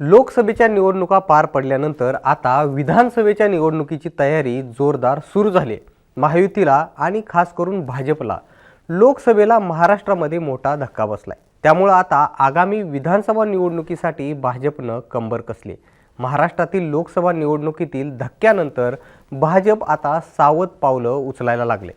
लोकसभेच्या निवडणुका पार पडल्यानंतर आता विधानसभेच्या निवडणुकीची तयारी जोरदार सुरू झाली. आहे. महायुतीला आणि खास करून भाजपला लोकसभेला महाराष्ट्रामध्ये मोठा धक्का बसलाय. त्यामुळं आता आगामी विधानसभा निवडणुकीसाठी भाजपनं कंबर कसली. महाराष्ट्रातील लोकसभा निवडणुकीतील धक्क्यानंतर भाजप आता सावध पावलं उचलायला लागले.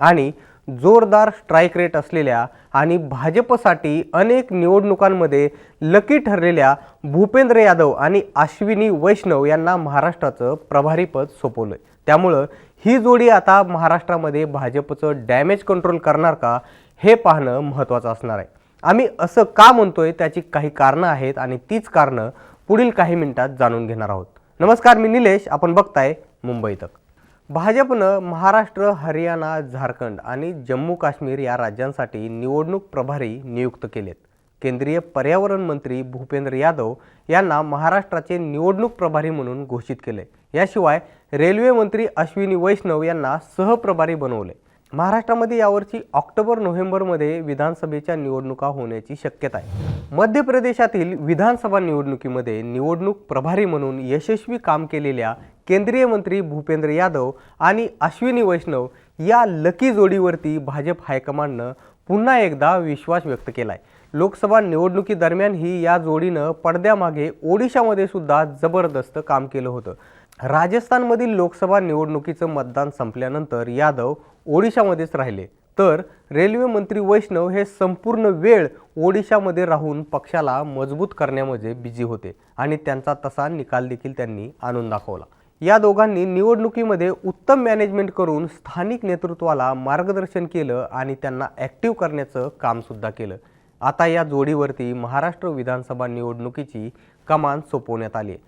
आणि जोरदार स्ट्राईक रेट असलेल्या आणि भाजपसाठी अनेक निवडणुकांमध्ये लकी ठरलेल्या भूपेंद्र यादव आणि अश्विनी वैष्णव यांना महाराष्ट्राचं प्रभारीपद सोपवलं आहे त्यामुळं ही जोडी आता महाराष्ट्रामध्ये भाजपचं डॅमेज कंट्रोल करणार का हे पाहणं महत्त्वाचं असणार आहे. आम्ही असं का म्हणतोय त्याची काही कारणं आहेत आणि तीच कारणं पुढील काही मिनिटात जाणून घेणार आहोत. नमस्कार मी निलेश. आपण बघताय मुंबई तक. भाजपनं महाराष्ट्र हरियाणा झारखंड आणि जम्मू काश्मीर या राज्यांसाठी निवडणूक प्रभारी नियुक्त केलेत. केंद्रीय पर्यावरण मंत्री भूपेंद्र यादव यांना महाराष्ट्राचे निवडणूक प्रभारी म्हणून घोषित केले. याशिवाय रेल्वे मंत्री अश्विनी वैष्णव यांना सहप्रभारी बनवले. महाराष्ट्रामध्ये यावर्षी ऑक्टोबर नोव्हेंबरमध्ये विधानसभेच्या निवडणुका होण्याची शक्यता आहे. मध्य प्रदेशातील विधानसभा निवडणुकीमध्ये निवडणूक प्रभारी म्हणून यशस्वी काम केलेल्या केंद्रीय मंत्री भूपेंद्र यादव आणि अश्विनी वैष्णव या लकी जोडीवरती भाजप हायकमांडनं पुन्हा एकदा विश्वास व्यक्त केला आहे लोकसभा निवडणुकीदरम्यानही या जोडीनं पडद्यामागे ओडिशामध्ये सुद्धा जबरदस्त काम केलं होतं. राजस्थानमधील लोकसभा निवडणुकीचं मतदान संपल्यानंतर यादव ओडिशामध्येच राहिले. तर रेल्वे मंत्री वैष्णव हे संपूर्ण वेळ ओडिशामध्ये राहून पक्षाला मजबूत करण्यामध्ये बिझी होते आणि त्यांचा तसा निकाल देखील त्यांनी आणून दाखवला. या दोघांनी निवडणुकीमध्ये उत्तम मॅनेजमेंट करून स्थानिक नेतृत्वाला मार्गदर्शन केलं आणि त्यांना ॲक्टिव्ह करण्याचं कामसुद्धा केलं. आता या जोडीवरती महाराष्ट्र विधानसभा निवडणुकीची कमान सोपवण्यात आली आहे.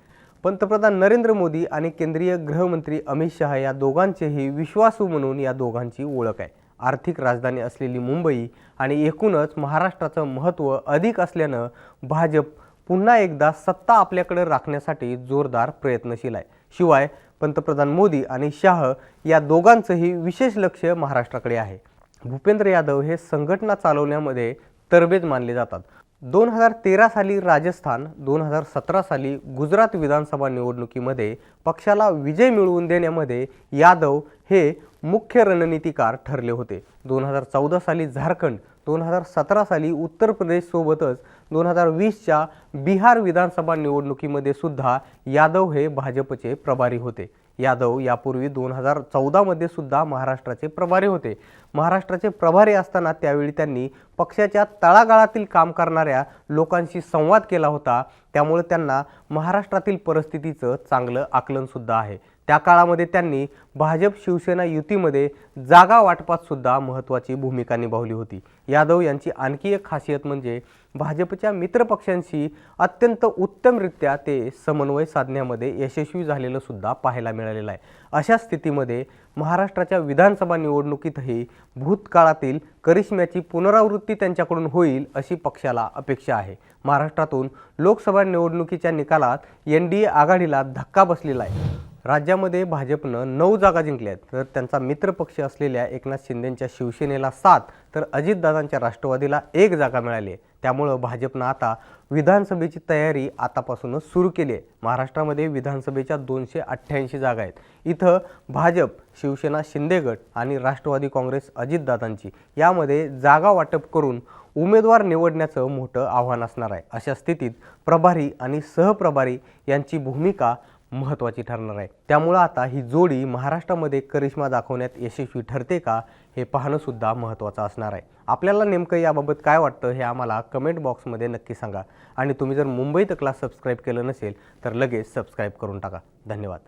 पंतप्रधान नरेंद्र मोदी आणि केंद्रीय गृहमंत्री अमित शहा या दोघांचेही विश्वासू म्हणून या दोघांची ओळख आहे. आर्थिक राजधानी असलेली मुंबई आणि एकूणच महाराष्ट्राचं महत्त्व अधिक असल्यानं भाजप पुन्हा एकदा सत्ता आपल्याकडे राखण्यासाठी जोरदार प्रयत्नशील आहे. शिवाय पंतप्रधान मोदी आणि शाह या दोघांचंही विशेष लक्ष महाराष्ट्राकडे आहे. भूपेंद्र यादव हे संघटना चालवण्यामध्ये तरबेज मानले जातात. दोन हजार तेरा साली राजस्थान दोन हजार सतरा साली गुजरात विधानसभा निवडणुकीमध्ये पक्षाला विजय मिळवून देण्यामध्ये यादव हे मुख्य रणनीतिकार ठरले होते. दोन हजार चौदा साली झारखंड दोन हजार सतरा साली उत्तर प्रदेशसोबतच दोन हजार वीसच्या बिहार विधानसभा निवडणुकीमध्ये सुद्धा यादव हे भाजपचे प्रभारी होते. यादव यापूर्वी दोन हजार चौदामध्ये सुद्धा महाराष्ट्राचे प्रभारी होते. महाराष्ट्राचे प्रभारी असताना त्यावेळी त्यांनी पक्षाच्या तळागाळातील काम करणाऱ्या लोकांशी संवाद केला होता. त्यामुळे त्यांना महाराष्ट्रातील परिस्थितीचं चांगलं आकलनसुद्धा आहे. त्या काळामध्ये त्यांनी भाजप शिवसेना युतीमध्ये जागा वाटपात सुद्धा महत्त्वाची भूमिका निभावली होती. यादव यांची आणखी एक खासियत म्हणजे भाजपच्या मित्रपक्षांशी अत्यंत उत्तमरित्या ते समन्वय साधण्यामध्ये यशस्वी झालेलं सुद्धा पाहायला मिळालेलं आहे. अशा स्थितीमध्ये महाराष्ट्राच्या विधानसभा निवडणुकीतही भूतकाळातील करिश्म्याची पुनरावृत्ती त्यांच्याकडून होईल अशी पक्षाला अपेक्षा आहे. महाराष्ट्रातून लोकसभा निवडणुकीच्या निकालात एन डी ए आघाडीला धक्का बसलेला आहे. राज्यामध्ये भाजपनं नऊ जागा जिंकल्या आहेत. तर त्यांचा मित्रपक्ष असलेल्या एकनाथ शिंदेंच्या शिवसेनेला सात तर अजितदादांच्या राष्ट्रवादीला एक जागा मिळाली आहे. त्यामुळं भाजपनं आता विधानसभेची तयारी आतापासूनच सुरू केली आहे. महाराष्ट्रामध्ये विधानसभेच्या दोनशे अठ्ठ्याऐंशी जागा आहेत. इथं भाजप शिवसेना शिंदेगड आणि राष्ट्रवादी काँग्रेस अजितदादांची यामध्ये जागा वाटप करून उमेदवार निवडण्याचं मोठं आव्हान असणार आहे. अशा स्थितीत प्रभारी आणि सहप्रभारी यांची भूमिका महत्त्वाची ठरणार आहे. त्यामुळं आता ही जोडी महाराष्ट्रामध्ये करिश्मा दाखवण्यात यशस्वी ठरते का हे पाहणंसुद्धा महत्त्वाचं असणार आहे. आपल्याला नेमकं याबाबत काय वाटतं हे आम्हाला कमेंट बॉक्समध्ये नक्की सांगा. आणि तुम्ही जर मुंबई तकला सबस्क्राईब केलं नसेल तर लगेच सबस्क्राईब करून टाका. धन्यवाद.